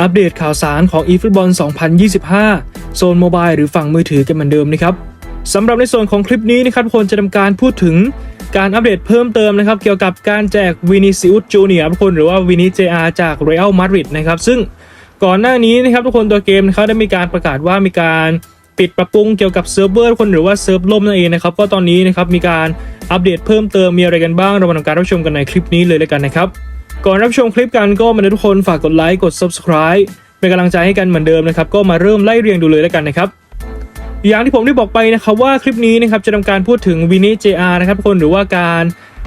อัปเดตข่าวสารของ eFootball 2025 โซนโมบายหรือฝั่งมือถือกันเหมือนเดิมนะครับสำหรับในส่วนของคลิปนี้นะครับทุกคนจะทำการพูดถึงการอัปเดตเพิ่มเติมนะครับ เกี่ยวกับการแจกวินิซิอุสจูเนียทุกคนหรือว่าวินิจอาจาก Real Madrid นะครับซึ่งก่อนหน้านี้นะครับทุกคนตัวเกมนะครับได้มีการประกาศว่ามีการปิดปรับปรุงเกี่ยวกับเซิร์ฟเวอร์ทุกคนหรือว่าเซิร์ฟล่มนั่นเองนะครับก็ตอนนี้นะครับมีการอัปเดตเพิ่มเติมมีอะไรกันบ้างเรามาทำการรับชมกันในคลิปนี้เลยแล้วกันนะครับ ก่อนรับชมคลิปกันก็มาทุกคนฝากกดไลค์กด subscribe เป็นกำลังใจให้กันเหมือนเดิมนะครับก็มาเริ่มไล่เรียงดูเลยแล้วกันนะครับอย่างที่ผมได้บอกไปนะครับว่าคลิปนี้นะครับจะทำการพูดถึงวินิจอานะครับทุกคนหรือว่าการ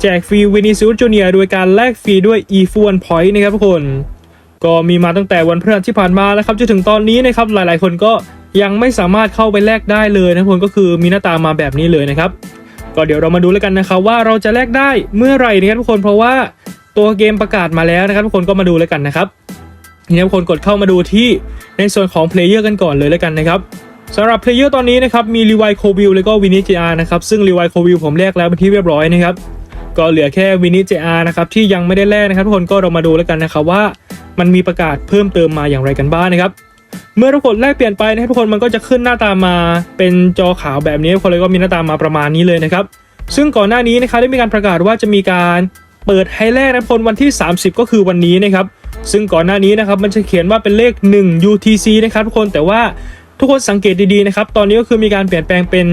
แจกฟรีวินิซูจูเนียโดยการแลกฟรีด้วย e f u n Point นะครับทุกคน ก็มีมาตั้งแต่วันพฤหัสที่ผ่านมานะครับจนถึงตอนนี้นะครับหลายๆ คนก็ยังไม่สามารถเข้าไปแลกได้เลยนะทุกคนก็คือมีหน้าตามาแบบนี้เลยนะครับ ก็เดี๋ยวเรามาดูแล้วกันนะครับว่าเราจะแลกได้เมื่อไหร่นะครับทุกคนเพราะว่า ตัวเกมประกาศมาแล้วนะครับทุกคนก็มาดูแล้วกันนะครับทีนี่ทุกคนกดเข้ามาดูที่ในส่วนของเพลเยอร์กันก่อนเลยแล้วกันนะครับสำหรับเพลเยอร์ตอนนี้นะครับมีรีไวโควิลแล้วก็วินิจอานะครับซึ่งรีไวโควิลผมแลกแล้วเป็นที่เรียบร้อยนะครับก็เหลือแค่วินิจอานะครับที่ยังไม่ได้แลกนะครับทุกคนก็เรามาดูแล้วกันนะครับว่า มันมีประกาศเพิ่มเติมมาอย่างไรกันบ้างนะครับเมื่อทุกคนแลกเปลี่ยนไปนะครับทุกคนมันก็จะขึ้นหน้าตามาเป็นจอขาวแบบนี้ทุกคนเลยก็มีหน้าตามาประมาณนี้เลยนะครับซึ่งก่อนหน้านี้นะครับได้มีการประกาศว่าจะมีการ เปิดให้แลกนะทุกคนวันที่ 30 ก็คือวันนี้นะครับซึ่งก่อนหน้านี้นะครับมันจะเขียนว่าเป็นเลข 1 UTC นะครับทุกคนแต่ว่าทุกคนสังเกตดีๆนะครับตอนนี้ก็คือมีการเปลี่ยนแปลงเป็น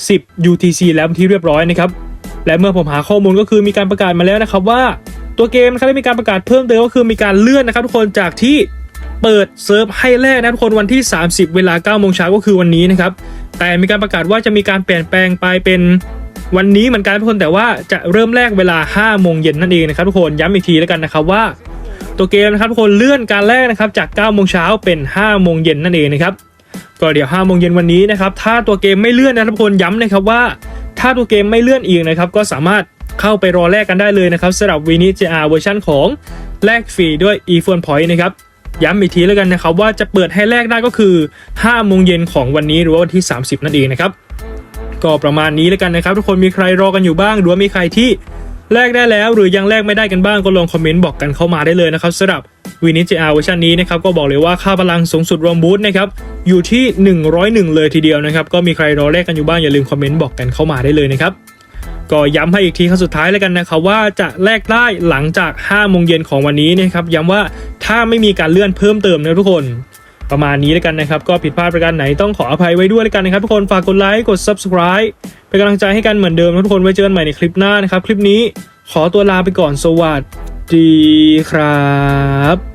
10 UTC แล้วที่เรียบร้อยนะครับและเมื่อผมหาข้อมูลก็คือมีการประกาศมาแล้วนะครับว่าตัวเกมนะครับได้มีการประกาศเพิ่มเติมก็คือมีการเลื่อนนะครับทุกคนจากที่เปิดเซิร์ฟให้แรกนะทุกคนวันที่ 30 เวลา9โมงเช้าก็คือวันนี้นะครับแต่มีการประกาศว่าจะมีการเปลี่ยนแปลงไปเป็น วันนี้เหมือนกันทุกคนแต่ว่าจะเริ่มแรกเวลา5โมงเย็นนั่นเองนะครับทุกคนย้ำอีกทีแล้วกันนะครับว่าตัวเกมนะครับทุกคนเลื่อนการแรกนะครับจาก9โมงเช้าเป็น5โมงเย็นนั่นเองนะครับก็เดี๋ยว5โมงเย็นวันนี้นะครับถ้าตัวเกมไม่เลื่อนนะทุกคนย้ำนะครับว่า ถ้าตัวเกมไม่เลื่อนอีกนะครับก็สามารถเข้าไปรอแลกกันได้เลยนะครับสำหรับวินิจอาเวอร์ชันของแลกฟรีด้วย e p h o n e Point นะครับย้ำอีกทีแล้วกันนะครับว่าจะเปิดให้แลกได้ก็คือ5โมงเย็นของวันนี้หรือว่าวันที่ 30 นั่นเองนะครับ ก็ประมาณนี้แล้วกันนะครับ ทุกคนมีใครรอกันอยู่บ้างหรือว่ามีใครที่แลกได้แล้ว หรือยังแลกไม่ได้กันบ้างก็ลองคอมเมนต์บอกกันเข้ามาได้เลยนะครับสำหรับวินิจอาเวอร์ชันนี้นะครับก็บอกเลยว่าค่าพลังสูงสุดรวมบูทนะครับอยู่ที่ 101 เลยทีเดียวนะครับก็มีใครรอแลกกันอยู่บ้างอย่าลืมคอมเมนต์บอกกันเข้ามาได้เลยนะครับก็ย้ำให้อีกทีครั้งสุดท้ายแล้วกันนะครับว่าจะแลกได้หลังจาก5โมงเย็นของวันนี้นะครับย้ำว่าถ้าไม่มีการเลื่อนเพิ่มเติมนะทุกคน ประมาณนี้แล้วกันนะครับ ก็ผิดพลาดประการไหนต้องขออภัยไว้ด้วยแล้วกันนะครับทุกคนฝากกดไลค์กด subscribe เป็นกำลังใจให้กันเหมือนเดิมทุกคนไว้เจอกันใหม่ในคลิปหน้านะครับ คลิปนี้ขอตัวลาไปก่อนสวัสดีครับ